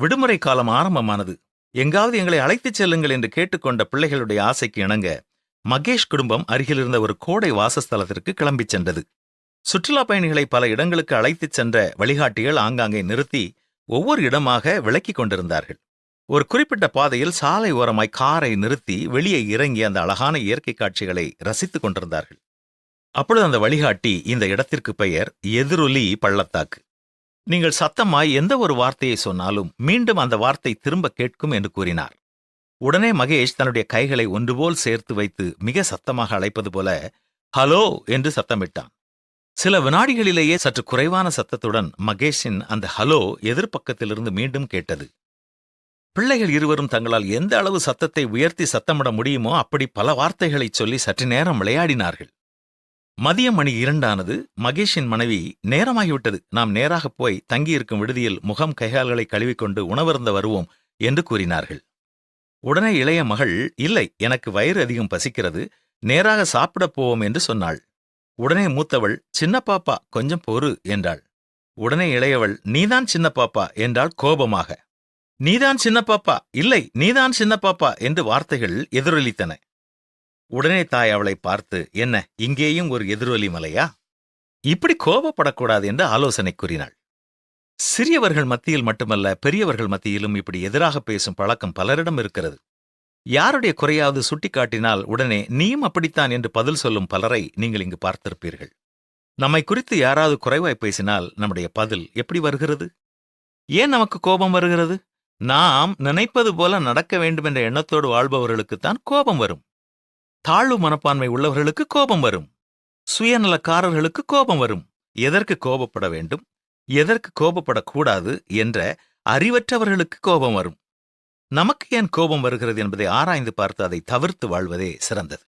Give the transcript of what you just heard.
விடுமுறை காலம் ஆரம்பமானது. எங்காவது எங்களை அழைத்துச் செல்லுங்கள் என்று கேட்டுக்கொண்ட பிள்ளைகளுடைய ஆசைக்கு இணங்க மகேஷ் குடும்பம் அருகிலிருந்த ஒரு கோடை வாசஸ்தலத்திற்கு கிளம்பிச் சென்றது. சுற்றுலா பயணிகளை பல இடங்களுக்கு அழைத்துச் சென்ற வழிகாட்டிகள் ஆங்காங்கே நிறுத்தி ஒவ்வொரு இடமாக விளக்கிக் கொண்டிருந்தார்கள். ஒரு குறிப்பிட்ட பாதையில் சாலை ஓரமாய் காரை நிறுத்தி வெளியே இறங்கி அந்த அழகான இயற்கை காட்சிகளை ரசித்துக் கொண்டிருந்தார்கள். அப்பொழுது அந்த வழிகாட்டி இந்த இடத்திற்கு பெயர் எதிரொலி பள்ளத்தாக்கு. நீங்கள் சத்தமாய் எந்த ஒரு வார்த்தையை சொன்னாலும் மீண்டும் அந்த வார்த்தை திரும்ப கேட்கும் என்று கூறினார். உடனே மகேஷ் தன்னுடைய கைகளை ஒன்றுபோல் சேர்த்து வைத்து மிக சத்தமாக அழைப்பது போல ஹலோ என்று சத்தமிட்டான். சில வினாடிகளிலேயே சற்று குறைவான சத்தத்துடன் மகேஷின் அந்த ஹலோ எதிர்ப்பக்கத்திலிருந்து மீண்டும் கேட்டது. பிள்ளைகள் இருவரும் தங்களால் எந்த அளவு சத்தத்தை உயர்த்தி சத்தமிட முடியுமோ அப்படி பல வார்த்தைகளைச் சொல்லி சற்று நேரம் விளையாடினார்கள். மதியம் மணி இரண்டானது மகேஷின் மனைவி நேரமாகிவிட்டது. நாம் நேராகப் போய் தங்கியிருக்கும் விடுதியில் முகம் கைகால்களை கழுவிக்கொண்டு உணவருந்த வருவோம் என்று கூறினார்கள். உடனே இளைய மகள் இல்லை எனக்கு வயிறு அதிகம் பசிக்கிறது. நேராக சாப்பிடப் போவோம் என்று சொன்னாள். உடனே மூத்தவள் சின்ன பாப்பா கொஞ்சம் பொறு என்றாள். உடனே இளையவள் நீதான் சின்ன பாப்பா என்றாள் கோபமாக. நீதான் சின்ன பாப்பா இல்லை நீதான் சின்ன பாப்பா என்று வார்த்தைகள் எதிரொலித்தன. உடனே தாய் அவளை பார்த்து என்ன இங்கேயும் ஒரு எதிரொலி மலையா? இப்படி கோபப்படக்கூடாது என்று ஆலோசனை கூறினாள். சிறியவர்கள் மத்தியில் மட்டுமல்ல பெரியவர்கள் மத்தியிலும் இப்படி எதிராக பேசும் பழக்கம் பலரிடம் இருக்கிறது. யாருடைய குறையாவது சுட்டிக்காட்டினால் உடனே நீயும் அப்படித்தான் என்று பதில் சொல்லும் பலரை நீங்கள் இங்கு பார்த்திருப்பீர்கள். நம்மை குறித்து யாராவது குறைவாய் பேசினால் நம்முடைய பதில் எப்படி வருகிறது? ஏன் நமக்கு கோபம் வருகிறது? நாம் நினைப்பது போல நடக்க வேண்டும் என்ற எண்ணத்தோடு வாழ்பவர்களுக்குத்தான் கோபம் வரும். தாழ்வு மனப்பான்மை உள்ளவர்களுக்கு கோபம் வரும். சுயநலக்காரர்களுக்கு கோபம் வரும். எதற்கு கோபப்பட வேண்டும்? எதற்கு கோபப்படக்கூடாது? என்ற அறிவற்றவர்களுக்கு கோபம் வரும். நமக்கு ஏன் கோபம் வருகிறது என்பதை ஆராய்ந்து பார்த்து அதை தவிர்த்து வாழ்வதே சிறந்தது.